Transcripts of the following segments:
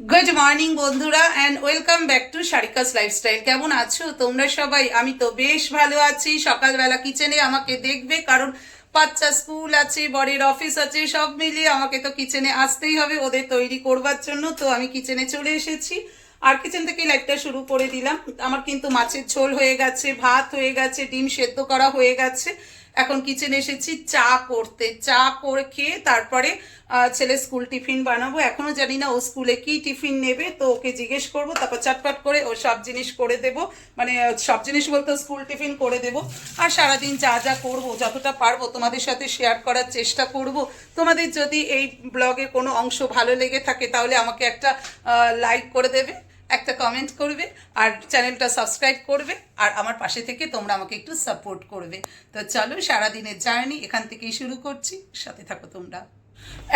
Good morning বন্ধুরা and welcome back to Sarika's lifestyle কেমন আছো তোমরা সবাই? আমি তো বেশ ভালো আছি। সকালবেলা কিচেনে আমাকে দেখবে, কারণ বাচ্চা স্কুল আছে, বরের অফিস আছে, সব মিলিয়ে আমাকে তো কিচেনে আসতেই হবে, ওদের তৈরি করবার জন্য। তো আমি কিচেনে চলে এসেছি। আর কিচেন থেকে লাইটটা শুরু করে দিলাম। আমার কিন্তু মাছের ঝোল হয়ে গেছে, ভাত হয়ে গেছে, ডিম সেদ্ধ করা হয়ে গেছে। এখন কিচেনে এসেছি, চা করতে। চা করে খেয়ে তারপরে ছেলে স্কুল টিফিন বানাবো। এখনও জানি না ও স্কুলে কি টিফিন নেবে, তো ওকে জিজ্ঞেস করব, তারপর চটপট করে ও সব জিনিস করে দেবো। মানে সব জিনিস বলতে স্কুল টিফিন করে দেবো। আর সারাদিন যা যা করব, যতটা পারব, তোমাদের সাথে শেয়ার করার চেষ্টা করব। তোমাদের যদি এই ব্লগের কোনো অংশ ভালো লেগে থাকে, তাহলে আমাকে একটা লাইক করে দেবে। একটা কমেন্ট করবে, আর চ্যানেলটা সাবস্ক্রাইব করবে, আর আমার পাশে থেকে তোমরা আমাকে একটু সাপোর্ট করবে। তো চলো সারাদিনের জার্নি এখান থেকেই শুরু করছি, সাথে থাকো তোমরা।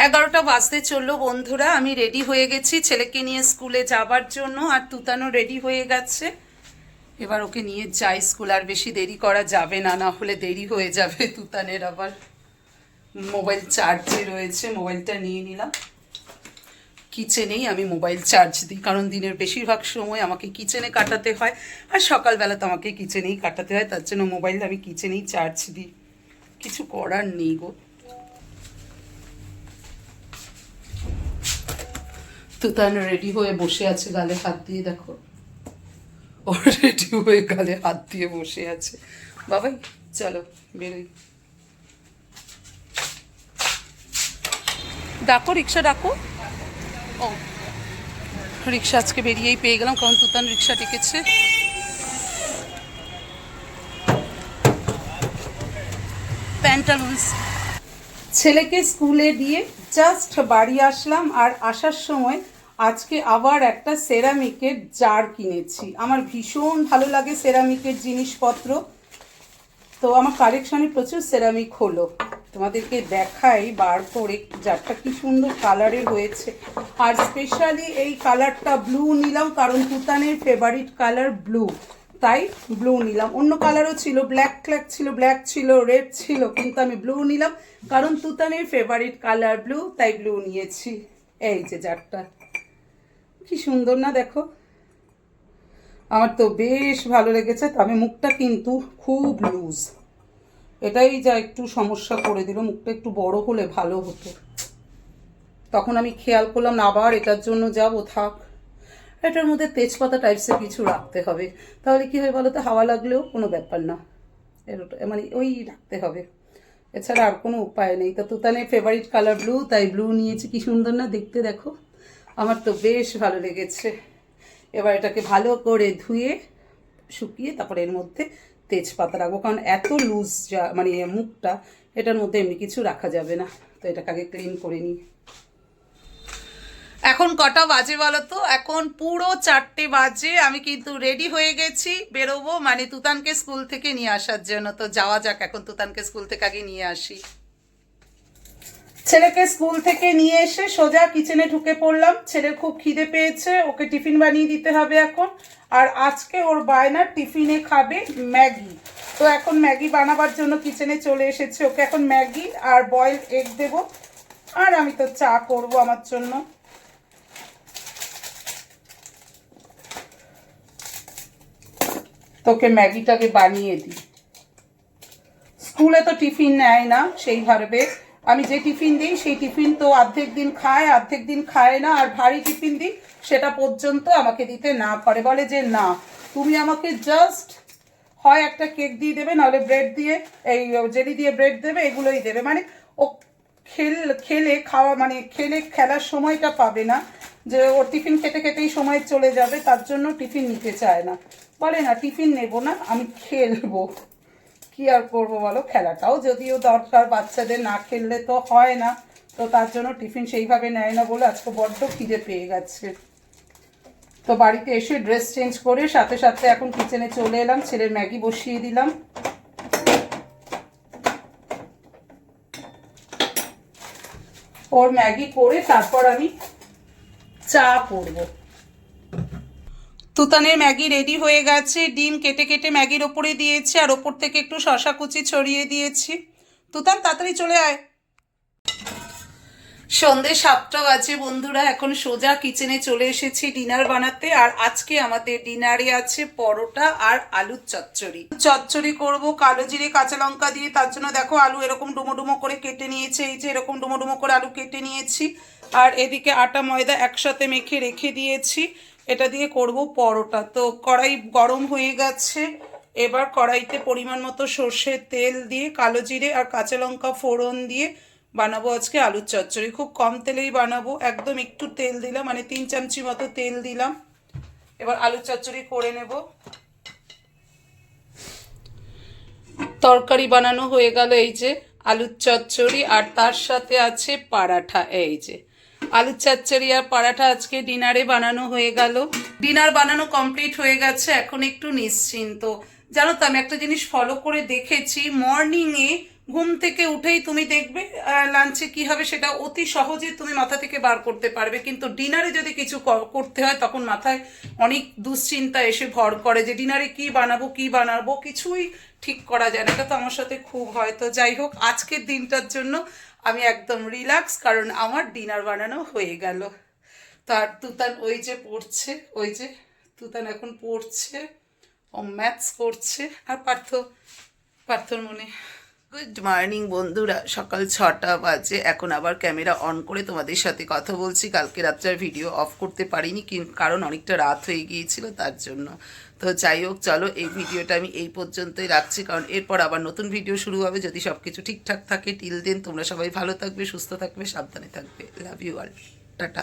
এগারোটা বাজতে চলল বন্ধুরা, আমি রেডি হয়ে গেছি ছেলেকে নিয়ে স্কুলে যাবার জন্য, আর তুতানো রেডি হয়ে গেছে। এবার ওকে নিয়ে যাই স্কুল আর বেশি দেরি করা যাবে না না হলে দেরি হয়ে যাবে তুতানের আবার। মোবাইল চার্জে রয়েছে, মোবাইলটা নিয়ে নিলাম। কিচেনেই আমি মোবাইল চার্জ দিই। কারণ দিনের বেশিরভাগ সময় আমাকে কিচেনে কাটাতে হয় আর সকালবেলা তো আমাকে কিচেনেই কাটাতে হয়, তার জন্য মোবাইল আমি কিচেনেই চার্জ দিই। কিছু করার নেই গো। তুতান রেডি হয়ে বসে আছে, গালে হাত দিয়ে দেখো। ও রেডি হয়ে গালে হাত দিয়ে বসে আছে। বাবাই, চলো, বেরোই। ডাকো, রিক্সা ডাকো। ও, রিক্সা আজকে বেরিয়েই পেয়ে গেলাম, কারণ তুতান রিক্সা ডেকেছে। প্যান্টালুন্স ছেলেকে স্কুলে দিয়ে জাস্ট বাড়ি আসলাম, আর আসার সময় আজকে আবার একটা সেরামিকের জার কিনেছি। আমার ভীষণ ভালো লাগে সেরামিকের জিনিসপত্র। তো আমার কালেকশনে প্রচুর সেরামিক হলো। তোমাদেরকে দেখাই বার করে জারটা কি সুন্দর কালারের হয়েছে। আর স্পেশালি এই কালারটা ব্লু নিলাম কারণ তুতানের ফেভারিট কালার ব্লু তাই ব্লু নিলাম। অন্য কালারও ছিল ব্ল্যাক ক্ল্যাক ছিল ব্ল্যাক ছিল রেড ছিল, কিন্তু আমি ব্লু নিলাম কারণ তুতানের ফেভারিট কালার ব্লু তাই ব্লু নিয়েছি। এই যে জারটা কি সুন্দর না দেখো? আমার তো বেশ ভালো লেগেছে, তবে মুখটা কিন্তু খুব লুজ এটাই যা একটু সমস্যা করে দিল, মুখটা একটু বড় হলে ভালো হতো। তখন আমি খেয়াল করলাম না, আবার এটার জন্য যাব, থাক। এটার মধ্যে তেজপাতা টাইপসের কিছু রাখতে হবে। তাহলে কি হয় বলো তো হাওয়া লাগলেও কোনো ব্যাপার না। এর- মানে ওই রাখতে হবে। এছাড়া আর কোনো উপায় নেই। তা তো তুতানের ফেভারিট কালার ব্লু তাই ব্লু নিয়েছি। কি সুন্দর না দেখতে, দেখো। আমার তো বেশ ভালো লেগেছে। এবার এটাকে ভালো করে ধুয়ে শুকিয়ে তারপরে এর মধ্যে তেজপাতা রাখব, কারণ এত লুজ যা মানে মুখটা, এটার মধ্যে এমনি কিছু রাখা যাবে না। তো এটাকে আগে ক্লিন করে নিই। এখন কটা বাজে বলো তো? এখন পুরো চারটে বাজে, আমি কিন্তু রেডি হয়ে গেছি বেরোবো। মানে তুতানকে স্কুল থেকে নিয়ে আসার জন্য। তো যাওয়া যাক, এখন তুতানকে স্কুল থেকে আগে নিয়ে আসি। ছেলেকে স্কুল থেকে নিয়ে এসে সোজা কিচেনে ঢুকে পড়লাম। ছেলে খুব খিদে পেয়েছে, ওকে টিফিন বানিয়ে দিতে হবে এখন। আর আজকে ওর বায়নার টিফিনে খাবে ম্যাগি। তো এখন ম্যাগি বানাবার জন্য কিচেনে চলে এসেছে। ওকে এখন ম্যাগি আর বয়েল এগ দেব। আর আমি তো চা করব আমার জন্য। তোকে ম্যাগিটাকে বানিয়ে দিই। স্কুলে তো টিফিন নেয় না সেইভাবে আমি যে টিফিন দিই, সেই টিফিন তো অর্ধেক দিন খায়, অর্ধেক দিন খায় না, আর ভারী টিফিন দিই, সেটা পর্যন্ত আমাকে দিতে না পারে। বলে যে না, তুমি আমাকে জাস্ট হয় একটা কেক দিয়ে দেবে, নাহলে ব্রেড দিয়ে, এই জেলি দিয়ে ব্রেড দেবে, এগুলোই দেবে। মানে ও খেল, খেলে খাওয়া মানে খেলে খেলার সময়টা পাবে না, যে ওর টিফিন খেতে খেতেই সময় চলে যাবে, তার জন্য টিফিন নিতে চায় না। বলে না, টিফিন নেব না, আমি খেলব। কি আর করব বলো? খেলাটাও যদিও দরকার, বাচ্চাদের না খেললে তো হয় না। তো তার জন্য টিফিন সেইভাবে নেয় না বলে আজকে বড্ড খিদে পেয়ে গেছে। তো বাড়িতে এসে ড্রেস চেঞ্জ করে সাথে সাথে এখন কিচেনে চলে এলাম, ছেলের ম্যাগি বসিয়ে দিলাম। ওর ম্যাগি করে তারপর আমি চা করব। তুতানের ম্যাগি রেডি হয়ে গেছে, ডিম কেটে কেটে ম্যাগির ওপরে দিয়েছি, আর ওপর থেকে একটু শশা কুচি ছড়িয়ে দিয়েছি। তুতান, তাড়াতাড়ি চলে আয়। সন্ধে সাতটা বাজে, বন্ধুরা, এখন সোজা কিচেনে চলে এসেছি ডিনার বানাতে। আর আজকে আমাদের ডিনারে আছে পরোটা আর আলুর চচ্চড়ি। চচ্চড়ি করব, কালো জিরে, কাঁচা লঙ্কা দিয়ে, তার জন্য দেখো আলু এরকম ডুমো ডুমো করে কেটে নিয়েছে, এই যে এরকম ডুমো ডুমো করে আলু কেটে নিয়েছি। আর এদিকে আটা, ময়দা একসাথে মেখে রেখে দিয়েছি। এটা দিয়ে করব পরোটা। তো কড়াই গরম হয়ে গেছে। এবার কড়াইতে পরিমাণ মতো সর্ষের তেল দিয়ে, কালো জিরে আর কাঁচা লঙ্কা ফোড়ন দিয়ে বানাবো আজকে আলুর চচ্চড়ি। খুব কম তেলেই বানাবো, একদম একটু তেল দিলাম মানে তিন চামচি মতো তেল দিলাম। এবার আলুর চচ্চড়ি করে নেব। তরকারি বানানো হয়ে গেল এই যে আলুর চচ্চড়ি, আর তার সাথে আছে পারাঠা, এই যে। আলুর চচ্চড়ি আর পারাঠা আজকে ডিনারে বানানো হয়ে গেল। ডিনার বানানো কমপ্লিট হয়ে গেছে, এখন একটু নিশ্চিন্ত। জানো তো, আমি একটা জিনিস ফলো করে দেখেছি মর্নিংয়ে ঘুম থেকে উঠেই তুমি দেখবে লাঞ্চে কি হবে সেটা অতি সহজে তুমি মাথা থেকে বার করতে পারবে। কিন্তু ডিনারে যদি কিছু করতে হয়, তখন মাথায় অনেক দুশ্চিন্তা এসে ভর করে যে ডিনারে কি বানাবো কি বানাবো, কিছুই ঠিক করা যায় না। এটা তো আমার সাথে খুব হয়। তো যাই হোক, আজকের দিনটার জন্য আমি একদম রিল্যাক্স কারণ আমার ডিনার বানানো হয়ে গেল। তার তুতান ওই যে পড়ছে, ওই যে তুতান এখন পড়ছে, ও ম্যাথস করছে। আর পার্থ, পার্থর মনে গুড মর্নিং বন্ধুরা। সকাল ছটা বাজে। এখন আবার ক্যামেরা অন করে তোমাদের সাথে কথা বলছি। কালকে রাত্রে ভিডিও অফ করতে পারিনি কারণ অনেকটা রাত হয়ে গিয়েছিল তার জন্য। তো যাই হোক, চলো এই ভিডিওটা আমি এই পর্যন্তই রাখছি, কারণ এরপর আবার নতুন ভিডিও শুরু হবে। যদি সব কিছু ঠিকঠাক থাকে টিল দেন তোমরা সবাই ভালো থাকবে, সুস্থ থাকবে, সাবধানে থাকবে। Love you all tata.